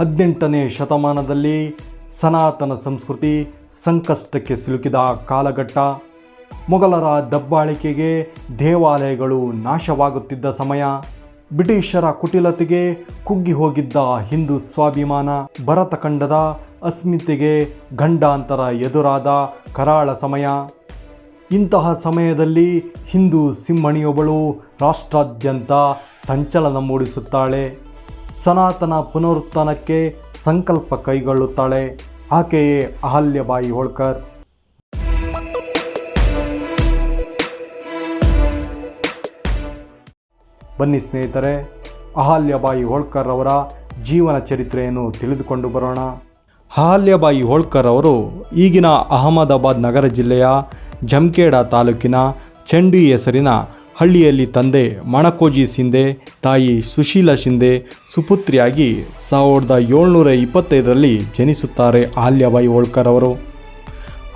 ಹದಿನೆಂಟನೇ ಶತಮಾನದಲ್ಲಿ ಸನಾತನ ಸಂಸ್ಕೃತಿ ಸಂಕಷ್ಟಕ್ಕೆ ಸಿಲುಕಿದ ಕಾಲಘಟ್ಟ. ಮೊಘಲರ ದಬ್ಬಾಳಿಕೆಗೆ ದೇವಾಲಯಗಳು ನಾಶವಾಗುತ್ತಿದ್ದ ಸಮಯ. ಬ್ರಿಟಿಷರ ಕುಟಿಲತೆಗೆ ಕುಗ್ಗಿ ಹೋಗಿದ್ದ ಹಿಂದೂ ಸ್ವಾಭಿಮಾನ. ಭರತಖಂಡದ ಅಸ್ಮಿತೆಗೆ ಗಂಡಾಂತರ ಎದುರಾದ ಕರಾಳ ಸಮಯ. ಇಂತಹ ಸಮಯದಲ್ಲಿ ಹಿಂದೂ ಸಿಂಹಣಿಯೊಬ್ಬಳು ರಾಷ್ಟ್ರಾದ್ಯಂತ ಸಂಚಲನ ಮೂಡಿಸುತ್ತಾಳೆ. ಸನಾತನ ಪುನರುತ್ಥಾನಕ್ಕೆ ಸಂಕಲ್ಪ ಕೈಗೊಳ್ಳುತ್ತಾಳೆ. ಆಕೆಯೇ ಅಹಲ್ಯಬಾಯಿ ಹೋಳ್ಕರ್. ಬನ್ನಿ ಸ್ನೇಹಿತರೆ, ಅಹಲ್ಯಬಾಯಿ ಹೋಳ್ಕರ್ ಅವರ ಜೀವನ ಚರಿತ್ರೆಯನ್ನು ತಿಳಿದುಕೊಂಡು ಬರೋಣ. ಅಹಲ್ಯಬಾಯಿ ಹೋಳ್ಕರ್ ಅವರು ಈಗಿನ ಅಹಮದಾಬಾದ್ ನಗರ ಜಿಲ್ಲೆಯ ಜಮ್ಖೇಡ ತಾಲೂಕಿನ ಚಂಡಿ ಹೆಸರಿನ ಹಳ್ಳಿಯಲ್ಲಿ ತಂದೆ ಮಣಕೋಜಿ ಶಿಂದೆ ತಾಯಿ ಸುಶೀಲಾ ಶಿಂದೆ ಸುಪುತ್ರಿಯಾಗಿ ಸಾವಿರದ ಏಳ್ನೂರ ಇಪ್ಪತ್ತೈದರಲ್ಲಿ ಜನಿಸುತ್ತಾರೆ ಆಲ್ಯಬಾಯಿ ಹೋಳ್ಕರ್ ಅವರು.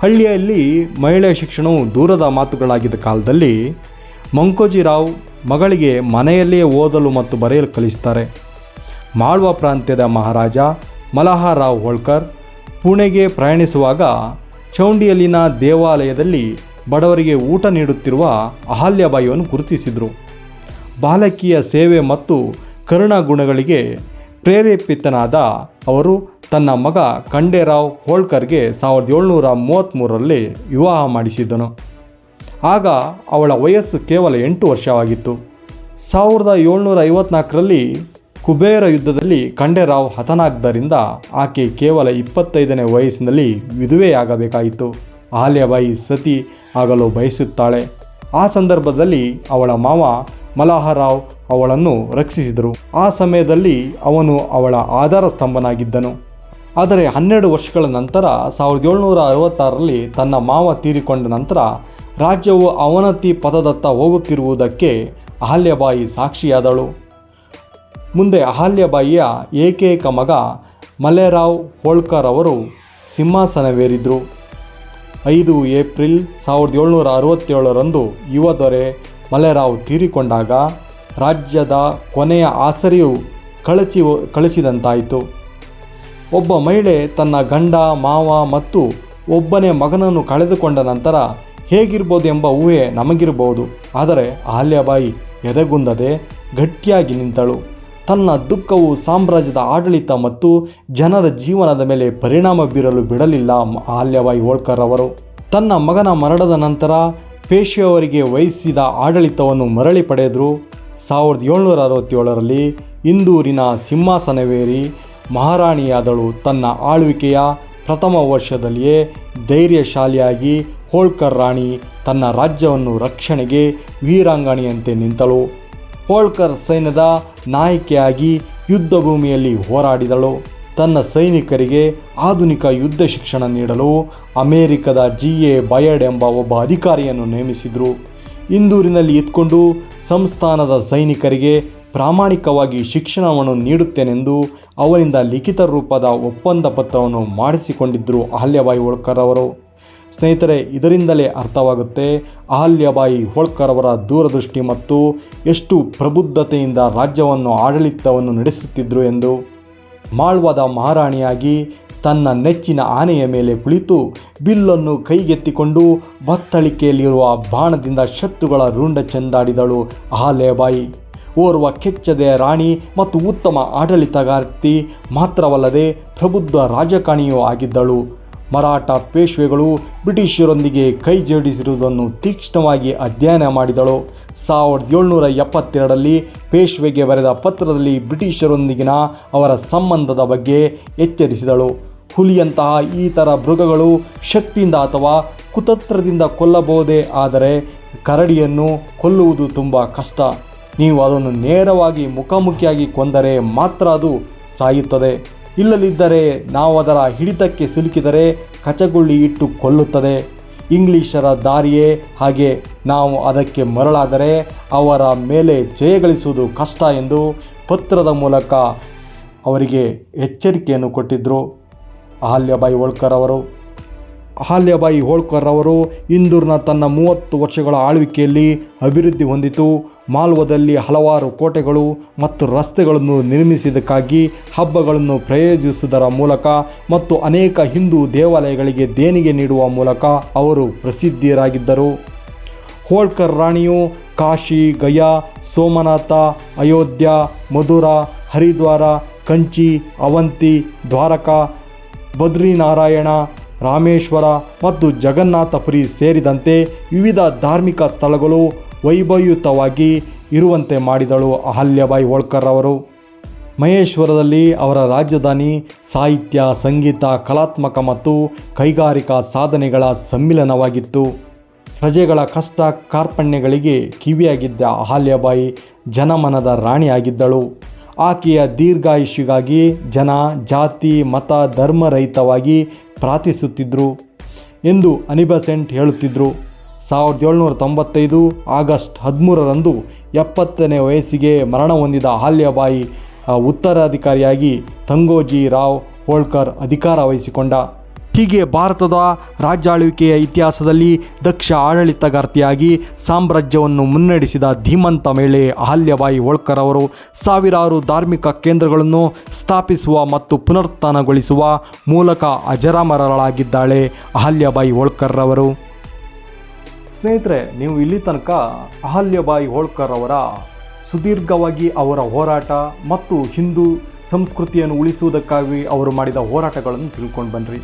ಹಳ್ಳಿಯಲ್ಲಿ ಮಹಿಳೆಯ ಶಿಕ್ಷಣವು ದೂರದ ಮಾತುಗಳಾಗಿದ್ದ ಕಾಲದಲ್ಲಿ ಮಂಕೋಜಿರಾವ್ ಮಗಳಿಗೆ ಮನೆಯಲ್ಲಿಯೇ ಓದಲು ಮತ್ತು ಬರೆಯಲು ಕಲಿಸ್ತಾರೆ ಮಾಳ್ವಾ ಪ್ರಾಂತ್ಯದ ಮಹಾರಾಜ ಮಲಹಾರಾವ್ ಹೋಳ್ಕರ್, ಪುಣೆಗೆ ಪ್ರಯಾಣಿಸುವಾಗ ಚೌಂಡಿಯಲ್ಲಿನ ದೇವಾಲಯದಲ್ಲಿ ಬಡವರಿಗೆ ಊಟ ನೀಡುತ್ತಿರುವ ಅಹಲ್ಯಬಾಯಿಯನ್ನು ಗುರುತಿಸಿದರು. ಬಾಲಕಿಯ ಸೇವೆ ಮತ್ತು ಕರುಣಾ ಗುಣಗಳಿಗೆ ಪ್ರೇರೇಪಿತನಾದ ಅವರು ತನ್ನ ಮಗ ಖಂಡೇರಾವ್ ಹೋಳ್ಕರ್ಗೆ ಸಾವಿರದ ಏಳ್ನೂರ ಮೂವತ್ತ್ಮೂರರಲ್ಲಿ ವಿವಾಹ ಮಾಡಿಸಿದನು. ಆಗ ಅವಳ ವಯಸ್ಸು ಕೇವಲ ಎಂಟು ವರ್ಷವಾಗಿತ್ತು. ಸಾವಿರದ ಏಳ್ನೂರ ಐವತ್ನಾಲ್ಕರಲ್ಲಿ ಕುಬೇರ ಯುದ್ಧದಲ್ಲಿ ಖಂಡೇರಾವ್ ಹತನಾದ್ದರಿಂದ ಆಕೆ ಕೇವಲ ಇಪ್ಪತ್ತೈದನೇ ವಯಸ್ಸಿನಲ್ಲಿ ವಿಧವೆಯಾಗಬೇಕಾಯಿತು. ಅಹಲ್ಯಬಾಯಿ ಸತಿ ಆಗಲು ಬಯಸುತ್ತಾಳೆ. ಆ ಸಂದರ್ಭದಲ್ಲಿ ಅವಳ ಮಾವ ಮಲಹರಾವ್ ಅವಳನ್ನು ರಕ್ಷಿಸಿದರು. ಆ ಸಮಯದಲ್ಲಿ ಅವನು ಅವಳ ಆಧಾರ ಸ್ತಂಭನಾಗಿದ್ದನು ಆದರೆ ಹನ್ನೆರಡು ವರ್ಷಗಳ ನಂತರ ಸಾವಿರದ ಏಳ್ನೂರ ಅರವತ್ತಾರರಲ್ಲಿ ತನ್ನ ಮಾವ ತೀರಿಕೊಂಡ ನಂತರ ರಾಜ್ಯವು ಅವನತಿ ಪದದತ್ತ ಹೋಗುತ್ತಿರುವುದಕ್ಕೆ ಅಹಲ್ಯಬಾಯಿ ಸಾಕ್ಷಿಯಾದಳು. ಮುಂದೆ ಅಹಲ್ಯಬಾಯಿಯ ಏಕೈಕ ಮಗ ಮಲೆರಾವ್ ಹೋಳ್ಕರ್ ಅವರು ಸಿಂಹಾಸನವೇರಿದ್ರು. ಐದು ಏಪ್ರಿಲ್ ಸಾವಿರದ ಏಳ್ನೂರ ಅರವತ್ತೇಳರಂದು ಯುವ ದೊರೆ ಮಲೆರಾವ್ ತೀರಿಕೊಂಡಾಗ ರಾಜ್ಯದ ಕೊನೆಯ ಆಸರೆಯು ಕಳಚಿ ಕಳಚಿದಂತಾಯಿತು. ಒಬ್ಬ ಮಹಿಳೆ ತನ್ನ ಗಂಡ, ಮಾವ ಮತ್ತು ಒಬ್ಬನೇ ಮಗನನ್ನು ಕಳೆದುಕೊಂಡ ನಂತರ ಹೇಗಿರ್ಬೋದು ಎಂಬ ಊಹೆ ನಮಗಿರಬಹುದು, ಆದರೆ ಅಹಲ್ಯಬಾಯಿ ಎದೆಗುಂದದೆ ಗಟ್ಟಿಯಾಗಿ ನಿಂತಳು. ತನ್ನ ದುಃಖವು ಸಾಮ್ರಾಜ್ಯದ ಆಡಳಿತ ಮತ್ತು ಜನರ ಜೀವನದ ಮೇಲೆ ಪರಿಣಾಮ ಬೀರಲು ಬಿಡಲಿಲ್ಲ ಅಹಲ್ಯಬಾಯಿ ಹೋಳ್ಕರ್ ಅವರು. ತನ್ನ ಮಗನ ಮರಣದ ನಂತರ ಪೇಶೆಯವರಿಗೆ ವಹಿಸಿದ ಆಡಳಿತವನ್ನು ಮರಳಿ ಪಡೆದರು. ಸಾವಿರದ ಏಳ್ನೂರ ಅರವತ್ತೇಳರಲ್ಲಿ ಇಂದೂರಿನ ಸಿಂಹಾಸನವೇರಿ ಮಹಾರಾಣಿಯಾದಳು ತನ್ನ ಆಳ್ವಿಕೆಯ ಪ್ರಥಮ ವರ್ಷದಲ್ಲಿಯೇ ಧೈರ್ಯಶಾಲಿಯಾಗಿ ಹೋಳ್ಕರ್ ರಾಣಿ ತನ್ನ ರಾಜ್ಯವನ್ನು ರಕ್ಷಣೆಗೆ ವೀರಾಂಗಣಿಯಂತೆ ನಿಂತಳು. ಹೋಳ್ಕರ್ ಸೈನ್ಯದ ನಾಯಕಿಯಾಗಿ ಯುದ್ಧ ಭೂಮಿಯಲ್ಲಿ ಹೋರಾಡಿದಳು. ತನ್ನ ಸೈನಿಕರಿಗೆ ಆಧುನಿಕ ಯುದ್ಧ ಶಿಕ್ಷಣ ನೀಡಲು ಅಮೆರಿಕದ ಜಿ ಎ ಬಯಡ್ ಎಂಬ ಒಬ್ಬ ಅಧಿಕಾರಿಯನ್ನು ನೇಮಿಸಿದರು. ಇಂದೂರಿನಲ್ಲಿ ಇದ್ಕೊಂಡು ಸಂಸ್ಥಾನದ ಸೈನಿಕರಿಗೆ ಪ್ರಾಮಾಣಿಕವಾಗಿ ಶಿಕ್ಷಣವನ್ನು ನೀಡುತ್ತೇನೆಂದು ಅವರಿಂದ ಲಿಖಿತ ರೂಪದ ಒಪ್ಪಂದ ಪತ್ರವನ್ನು ಮಾಡಿಸಿಕೊಂಡಿದ್ದರು ಅಹಲ್ಯಬಾಯಿ ಹೋಳ್ಕರ್ ಅವರು. ಸ್ನೇಹಿತರೆ, ಇದರಿಂದಲೇ ಅರ್ಥವಾಗುತ್ತೆ ಅಹಲ್ಯಬಾಯಿ ಹೋಳ್ಕರ್ ಅವರ ದೂರದೃಷ್ಟಿ ಮತ್ತು ಎಷ್ಟು ಪ್ರಬುದ್ಧತೆಯಿಂದ ರಾಜ್ಯವನ್ನು ಆಡಳಿತವನ್ನು ನಡೆಸುತ್ತಿದ್ದರು ಎಂದು. ಮಾಳ್ವಾದ ಮಹಾರಾಣಿಯಾಗಿ ತನ್ನ ನೆಚ್ಚಿನ ಆನೆಯ ಮೇಲೆ ಕುಳಿತು ಬಿಲ್ಲನ್ನು ಕೈಗೆತ್ತಿಕೊಂಡು ಬತ್ತಳಿಕೆಯಲ್ಲಿರುವ ಬಾಣದಿಂದ ಶತ್ರುಗಳ ರುಂಡ ಚೆಂದಾಡಿದಳು ಅಹಲ್ಯಬಾಯಿ ಓರ್ವ ಕೆಚ್ಚದೆಯ ರಾಣಿ ಮತ್ತು ಉತ್ತಮ ಆಡಳಿತಗಾರ್ತಿ ಮಾತ್ರವಲ್ಲದೆ ಪ್ರಬುದ್ಧ ರಾಜಕಾರಣಿಯೂ ಆಗಿದ್ದಳು. ಮರಾಠ ಪೇಶ್ವೆಗಳು ಬ್ರಿಟಿಷರೊಂದಿಗೆ ಕೈ ಜೋಡಿಸಿರುವುದನ್ನು ತೀಕ್ಷ್ಣವಾಗಿ ಅಧ್ಯಯನ ಮಾಡಿದಳು. ಸಾವಿರದ ಏಳ್ನೂರ ಎಪ್ಪತ್ತೆರಡರಲ್ಲಿ ಪೇಶ್ವೆಗೆ ಬರೆದ ಪತ್ರದಲ್ಲಿ ಬ್ರಿಟಿಷರೊಂದಿಗಿನ ಅವರ ಸಂಬಂಧದ ಬಗ್ಗೆ ಎಚ್ಚರಿಸಿದಳು. ಹುಲಿಯಂತಹ ಈ ಥರ ಮೃಗಗಳು ಶಕ್ತಿಯಿಂದ ಅಥವಾ ಕುತಂತ್ರದಿಂದ ಕೊಲ್ಲಬಹುದೇ? ಆದರೆ ಕರಡಿಯನ್ನು ಕೊಲ್ಲುವುದು ತುಂಬ ಕಷ್ಟ. ನೀವು ಅದನ್ನು ನೇರವಾಗಿ ಮುಖಾಮುಖಿಯಾಗಿ ಕೊಂದರೆ ಮಾತ್ರ ಅದು ಸಾಯುತ್ತದೆ. ಇಲ್ಲದಿದ್ದರೆ ನಾವು ಅದರ ಹಿಡಿತಕ್ಕೆ ಸಿಲುಕಿದರೆ ಕಚಗುಳ್ಳಿ ಇಟ್ಟು ಕೊಲ್ಲುತ್ತದೆ. ಇಂಗ್ಲಿಷರ ದಾರಿಯೇ ಹಾಗೆ ನಾವು ಅದಕ್ಕೆ ಮರಳಾದರೆ ಅವರ ಮೇಲೆ ಜಯಗಳಿಸುವುದು ಕಷ್ಟ ಎಂದು ಪತ್ರದ ಮೂಲಕ ಅವರಿಗೆ ಎಚ್ಚರಿಕೆಯನ್ನು ಕೊಟ್ಟಿದ್ದರು ಅಹಲ್ಯಬಾಯಿ ಹೋಳ್ಕರ್ ಅವರು. ಅಹಲ್ಯಬಾಯಿ ಹೋಳ್ಕರ್ ಅವರು ಇಂದೂರ್ನ ತನ್ನ ಮೂವತ್ತು ವರ್ಷಗಳ ಆಳ್ವಿಕೆಯಲ್ಲಿ ಅಭಿವೃದ್ಧಿ ಹೊಂದಿತು. ಮಾಲ್ವದಲ್ಲಿ ಹಲವಾರು ಕೋಟೆಗಳು ಮತ್ತು ರಸ್ತೆಗಳನ್ನು ನಿರ್ಮಿಸಿದ್ದಕ್ಕಾಗಿ ಹಬ್ಬಗಳನ್ನು ಪ್ರಯೋಜಿಸುವುದರ ಮೂಲಕ ಮತ್ತು ಅನೇಕ ಹಿಂದೂ ದೇವಾಲಯಗಳಿಗೆ ದೇಣಿಗೆ ನೀಡುವ ಮೂಲಕ ಅವರು ಪ್ರಸಿದ್ಧಿಯರಾಗಿದ್ದರು. ಹೋಳ್ಕರ್ ರಾಣಿಯು ಕಾಶಿ, ಗಯಾ, ಸೋಮನಾಥ, ಅಯೋಧ್ಯ, ಮಧುರ, ಹರಿದ್ವಾರ, ಕಂಚಿ, ಅವಂತಿ, ದ್ವಾರಕಾ, ಬದ್ರಿನಾರಾಯಣ ರಾಮೇಶ್ವರ ಮತ್ತು ಜಗನ್ನಾಥಪುರಿ ಸೇರಿದಂತೆ ವಿವಿಧ ಧಾರ್ಮಿಕ ಸ್ಥಳಗಳು ವೈಭವಯುತವಾಗಿ ಇರುವಂತೆ ಮಾಡಿದಳು ಅಹಲ್ಯಬಾಯಿ ಹೋಳ್ಕರ್ ಅವರು. ಮಹೇಶ್ವರದಲ್ಲಿ ಅವರ ರಾಜಧಾನಿ ಸಾಹಿತ್ಯ, ಸಂಗೀತ, ಕಲಾತ್ಮಕ ಮತ್ತು ಕೈಗಾರಿಕಾ ಸಾಧನೆಗಳ ಸಮ್ಮಿಲನವಾಗಿತ್ತು. ಪ್ರಜೆಗಳ ಕಷ್ಟ ಕಾರ್ಪಣ್ಯಗಳಿಗೆ ಕಿವಿಯಾಗಿದ್ದ ಅಹಲ್ಯಬಾಯಿ ಜನಮನದ ರಾಣಿಯಾಗಿದ್ದಳು. ಆಕೆಯ ದೀರ್ಘಾಯುಷಿಗಾಗಿ ಜನ, ಜಾತಿ, ಮತ ಧರ್ಮರಹಿತವಾಗಿ ಪ್ರಾರ್ಥಿಸುತ್ತಿದ್ದರು ಎಂದು ಅನಿಬಸೆಂಟ್ ಹೇಳುತ್ತಿದ್ದರು ಸಾವಿರದ ಏಳ್ನೂರ ತೊಂಬತ್ತೈದು ಆಗಸ್ಟ್ ಹದಿಮೂರರಂದು ಎಪ್ಪತ್ತನೇ ವಯಸ್ಸಿಗೆ ಮರಣ ಹೊಂದಿದ ಅಹಲ್ಯಬಾಯಿ ಉತ್ತರಾಧಿಕಾರಿಯಾಗಿ ತಂಗೋಜಿ ರಾವ್ ಹೋಳ್ಕರ್ ಅಧಿಕಾರ ವಹಿಸಿಕೊಂಡ. ಹೀಗೆ ಭಾರತದ ರಾಜ್ಯಾಳ್ವಿಕೆಯ ಇತಿಹಾಸದಲ್ಲಿ ದಕ್ಷ ಆಡಳಿತಗಾರ್ತಿಯಾಗಿ ಸಾಮ್ರಾಜ್ಯವನ್ನು ಮುನ್ನಡೆಸಿದ ಧೀಮಂತ ಮೇಳೆ ಅಹಲ್ಯಬಾಯಿ ಹೋಳ್ಕರ್ ಅವರು ಸಾವಿರಾರು ಧಾರ್ಮಿಕ ಕೇಂದ್ರಗಳನ್ನು ಸ್ಥಾಪಿಸುವ ಮತ್ತು ಪುನರುತ್ಥಾನಗೊಳಿಸುವ ಮೂಲಕ ಅಜರಾಮರಳಾಗಿದ್ದಾಳೆ ಅಹಲ್ಯಬಾಯಿ ಹೋಳ್ಕರ್ ಅವರು. ಸ್ನೇಹಿತರೆ, ನೀವು ಇಲ್ಲಿ ತನಕ ಅಹಲ್ಯಬಾಯಿ ಹೋಳ್ಕರ್ ಅವರ ಸುದೀರ್ಘವಾಗಿ ಅವರ ಹೋರಾಟ ಮತ್ತು ಹಿಂದೂ ಸಂಸ್ಕೃತಿಯನ್ನು ಉಳಿಸುವುದಕ್ಕಾಗಿ ಅವರು ಮಾಡಿದ ಹೋರಾಟಗಳನ್ನು ತಿಳ್ಕೊಂಡು ಬನ್ನಿರಿ.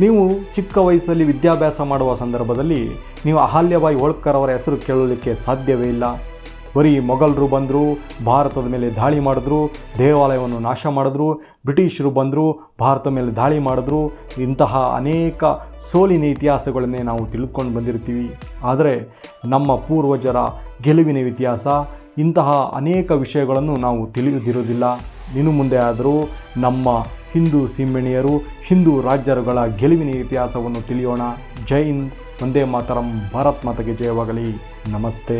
ನೀವು ಚಿಕ್ಕ ವಯಸ್ಸಲ್ಲಿ ವಿದ್ಯಾಭ್ಯಾಸ ಮಾಡುವ ಸಂದರ್ಭದಲ್ಲಿ ನೀವು ಅಹಲ್ಯಬಾಯಿ ಹೋಳ್ಕರ್ ಅವರ ಹೆಸರು ಕೇಳಲಿಕ್ಕೆ ಸಾಧ್ಯವೇ ಇಲ್ಲ. ಬರೀ ಮೊಘಲರು ಬಂದರು, ಭಾರತದ ಮೇಲೆ ದಾಳಿ ಮಾಡಿದ್ರು, ದೇವಾಲಯವನ್ನು ನಾಶ ಮಾಡಿದ್ರು, ಬ್ರಿಟಿಷರು ಬಂದರು, ಭಾರತದ ಮೇಲೆ ದಾಳಿ ಮಾಡಿದ್ರು, ಇಂತಹ ಅನೇಕ ಸೋಲಿನ ಇತಿಹಾಸಗಳನ್ನೇ ನಾವು ತಿಳಿದುಕೊಂಡು ಬಂದಿರ್ತೀವಿ. ಆದರೆ ನಮ್ಮ ಪೂರ್ವಜರ ಗೆಲುವಿನ ಇತಿಹಾಸ ಇಂತಹ ಅನೇಕ ವಿಷಯಗಳನ್ನು ನಾವು ತಿಳಿಯುವುದಿರುವುದಿಲ್ಲ ಇನ್ನು ಮುಂದೆ ಆದರೂ ನಮ್ಮ ಹಿಂದೂ ಸಿಂಹಿಣಿಯರು ಹಿಂದೂ ರಾಜ್ಯರುಗಳ ಗೆಲುವಿನ ಇತಿಹಾಸವನ್ನು ತಿಳಿಯೋಣ. ಜೈ ಹಿಂದ್ ಒಂದೇ ಮಾತರಂ, ಭಾರತ್ ಮಾತೆಗೆ ಜಯವಾಗಲಿ. ನಮಸ್ತೆ.